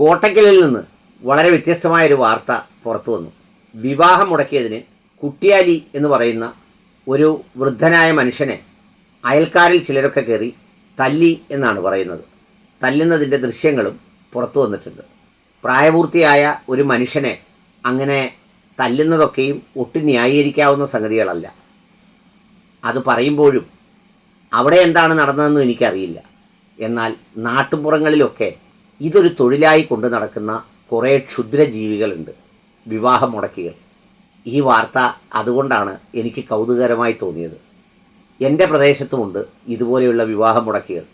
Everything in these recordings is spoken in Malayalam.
കോട്ടക്കലിൽ നിന്ന് വളരെ വ്യത്യസ്തമായ ഒരു വാർത്ത പുറത്തു വന്നു. വിവാഹം മുടക്കിയതിന് കുട്ടിയാലി എന്ന് പറയുന്ന ഒരു വൃദ്ധനായ മനുഷ്യനെ അയൽക്കാരിൽ ചിലരൊക്കെ കയറി തല്ലി എന്നാണ് പറയുന്നത്. തല്ലുന്നതിന്റെ ദൃശ്യങ്ങളും പുറത്തു വന്നിട്ടുണ്ട്. പ്രായപൂർത്തിയായ ഒരു മനുഷ്യനെ അങ്ങനെ തല്ലുന്നതൊക്കെയും ഒട്ടും ന്യായീകരിക്കാവുന്ന സംഗതികളല്ല. അത് പറയുമ്പോഴും അവിടെ എന്താണ് നടന്നതെന്നും എനിക്കറിയില്ല. എന്നാൽ നാട്ടുപുറങ്ങളിലൊക്കെ ഇതൊരു തൊഴിലായി കൊണ്ട് നടക്കുന്ന കുറേ ക്ഷുദ്രജീവികളുണ്ട്. വിവാഹം മുടക്കികൾ. ഈ വാർത്ത അതുകൊണ്ടാണ് എനിക്ക് കൗതുകരമായി തോന്നിയത്. എന്റെ പ്രദേശത്തുമുണ്ട് ഇതുപോലെയുള്ള വിവാഹം മുടക്കികൾ.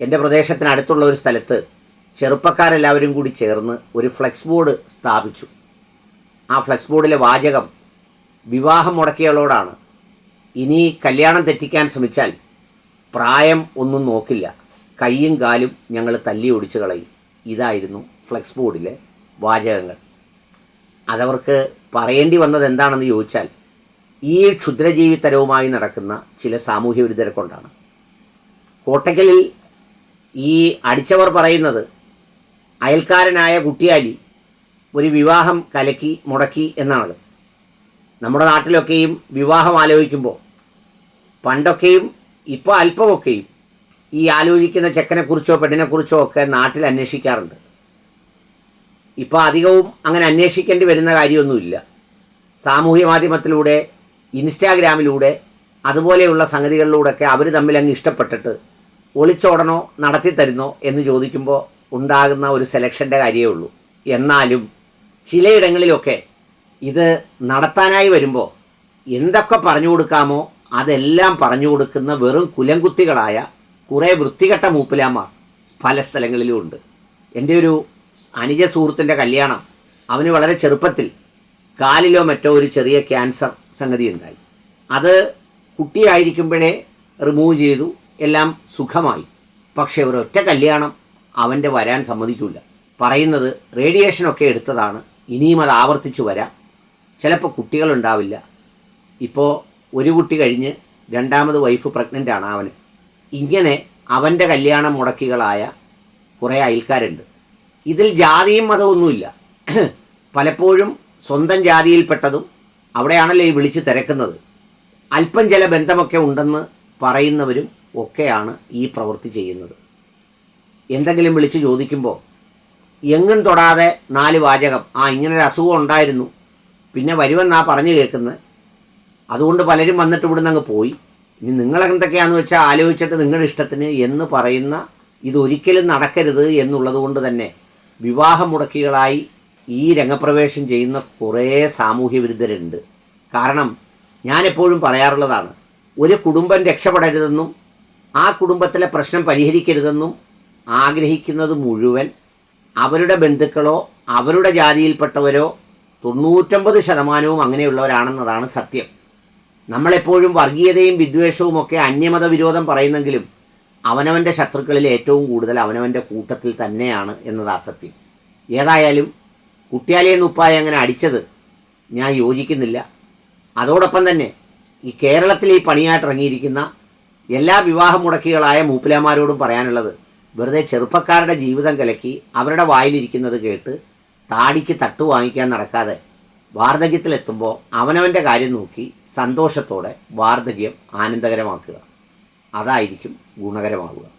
എന്റെ പ്രദേശത്തിനടുത്തുള്ള ഒരു സ്ഥലത്ത് ചെറുപ്പക്കാരെല്ലാവരും കൂടി ചേർന്ന് ഒരു ഫ്ലെക്സ് ബോർഡ് സ്ഥാപിച്ചു. ആ ഫ്ലെക്സ് ബോർഡിലെ വാചകം വിവാഹം മുടക്കിയവളോടാണ്. ഇനി കല്യാണം തെറ്റിക്കാൻ ശ്രമിച്ചാൽ പ്രായം ഒന്നും നോക്കില്ല. കൈയും കാലും ഞങ്ങൾ തല്ലി ഒടിച്ചു കളയും. ഇതായിരുന്നു ഫ്ലെക്സ് ബോർഡിലെ വാചകങ്ങൾ. അതവർക്ക് പറയേണ്ടി വന്നത് എന്താണെന്ന് ചോദിച്ചാൽ ഈ ക്ഷുദ്രജീവിത്തരവുമായി നടക്കുന്ന ചില സാമൂഹ്യ വിരുദ്ധരെ കൊണ്ടാണ്. കോട്ടയ്ക്കലിൽ ഈ അടിച്ചവർ പറയുന്നത് അയൽക്കാരനായ കുട്ടിയാലി ഒരു വിവാഹം കലക്കി മുടക്കി എന്നാണത് നമ്മുടെ നാട്ടിലൊക്കെയും വിവാഹം ആലോചിക്കുമ്പോൾ പണ്ടൊക്കെയും ഇപ്പോൾ അല്പമൊക്കെയും ഈ ആലോചിക്കുന്ന ചെക്കനെക്കുറിച്ചോ പെണ്ണിനെക്കുറിച്ചോ ഒക്കെ നാട്ടിൽ അന്വേഷിക്കാറുണ്ട്. ഇപ്പോൾ അധികവും അങ്ങനെ അന്വേഷിക്കേണ്ടി വരുന്ന കാര്യമൊന്നുമില്ല. സാമൂഹ്യ മാധ്യമത്തിലൂടെ ഇൻസ്റ്റാഗ്രാമിലൂടെ അതുപോലെയുള്ള സംഗതികളിലൂടെയൊക്കെ അവർ തമ്മിൽ അങ്ങ് ഇഷ്ടപ്പെട്ടിട്ട് ഒളിച്ചോടണോ നടത്തി തരുന്നോ എന്ന് ചോദിക്കുമ്പോൾ ഉണ്ടാകുന്ന ഒരു സെലക്ഷന്റെ കാര്യമേ ഉള്ളൂ. എന്നാലും ചിലയിടങ്ങളിലൊക്കെ ഇത് നടത്താനായി വരുമ്പോൾ എന്തൊക്കെ പറഞ്ഞു കൊടുക്കാമോ അതെല്ലാം പറഞ്ഞു കൊടുക്കുന്ന വെറും കുലംകുത്തികളായ കുറേ വൃത്തികെട്ട മൂപ്പിലാമാർ പല സ്ഥലങ്ങളിലും ഉണ്ട്. എന്റെ ഒരു അനുജ സുഹൃത്തിന്റെ കല്യാണം അവന് വളരെ ചെറുപ്പത്തിൽ കാലിലോ മറ്റോ ഒരു ചെറിയ ക്യാൻസർ സംഗതി ഉണ്ടായി. അത് കുട്ടിയായിരിക്കുമ്പോഴേ റിമൂവ് ചെയ്തു എല്ലാം സുഖമായി. പക്ഷേ ഒരൊറ്റ കല്യാണം അവന്റെ വരാൻ സമ്മതിക്കില്ല പറയുന്നത് റേഡിയേഷനൊക്കെ എടുത്തതാണ് ഇനിയും അത് ആവർത്തിച്ചു വരാം. ചിലപ്പോൾ കുട്ടികളുണ്ടാവില്ല. ഇപ്പോൾ ഒരു കുട്ടി കഴിഞ്ഞ് രണ്ടാമത് വൈഫ് പ്രഗ്നന്റ് ആണ് അവന്. ഇങ്ങനെ അവന്റെ കല്യാണം മുടക്കികളായ കുറേ അയൽക്കാരുണ്ട്. ഇതിൽ ജാതിയും മതമൊന്നുമില്ല പലപ്പോഴും സ്വന്തം ജാതിയിൽപ്പെട്ടതും അവിടെയാണല്ലോ ഈ വിളിച്ച് തിരക്കുന്നത്. അല്പം ചില ബന്ധമൊക്കെ ഉണ്ടെന്ന് പറയുന്നവരും ഒക്കെയാണ് ഈ പ്രവൃത്തി ചെയ്യുന്നത്. എന്തെങ്കിലും വിളിച്ച് ചോദിക്കുമ്പോൾ എങ്ങും തൊടാതെ നാല് വാചകം. ആ ഇങ്ങനൊരു അസുഖം ഉണ്ടായിരുന്നു. പിന്നെ വരുമെന്നാ പറഞ്ഞു കേൾക്കുന്നത് അതുകൊണ്ട് പലരും വന്നിട്ട് ഇവിടുന്ന് അങ്ങ് പോയി. ഇനി നിങ്ങളെന്തൊക്കെയാണെന്ന് വെച്ചാൽ ആലോചിച്ചിട്ട് നിങ്ങളുടെ ഇഷ്ടത്തിന് എന്ന് പറയുന്ന ഇതൊരിക്കലും നടക്കരുത് എന്നുള്ളത് കൊണ്ട് തന്നെ വിവാഹം മുടക്കികളായി ഈ രംഗപ്രവേശം ചെയ്യുന്ന കുറേ സാമൂഹ്യ വിരുദ്ധരുണ്ട്. കാരണം ഞാനെപ്പോഴും പറയാറുള്ളതാണ് ഒരു കുടുംബം രക്ഷപ്പെടരുതെന്നും ആ കുടുംബത്തിലെ പ്രശ്നം പരിഹരിക്കരുതെന്നും ആഗ്രഹിക്കുന്നത് മുഴുവൻ അവരുടെ ബന്ധുക്കളോ അവരുടെ ജാതിയിൽപ്പെട്ടവരോ തൊണ്ണൂറ്റൊമ്പത് ശതമാനവും അങ്ങനെയുള്ളവരാണെന്നതാണ് സത്യം. നമ്മളെപ്പോഴും വർഗീയതയും വിദ്വേഷവും ഒക്കെ അന്യമത വിരോധം പറയുന്നെങ്കിലും അവനവന്റെ ശത്രുക്കളിൽ ഏറ്റവും കൂടുതൽ അവനവന്റെ കൂട്ടത്തിൽ തന്നെയാണ് എന്നതാ സത്യം ഏതായാലും കുട്ടിയാലിയെ നുപ്പായി അങ്ങനെ അടിച്ചത് ഞാൻ യോജിക്കുന്നില്ല. അതോടൊപ്പം തന്നെ ഈ കേരളത്തിൽ ഈ പണിയായിട്ടിറങ്ങിയിരിക്കുന്ന എല്ലാ വിവാഹ മുടക്കികളായ മൂപ്പിലാമാരോടും പറയാനുള്ളത് വെറുതെ ചെറുപ്പക്കാരുടെ ജീവിതം കലക്കി അവരുടെ വായിലിരിക്കുന്നത് കേട്ട് താടിക്ക് തട്ടു വാങ്ങിക്കാൻ നടക്കാതെ വാർദ്ധക്യത്തിലെത്തുമ്പോൾ അവനവന്റെ കാര്യം നോക്കി സന്തോഷത്തോടെ വാർദ്ധക്യം ആനന്ദകരമാക്കുക. അതായിരിക്കും ഗുണകരമാകുക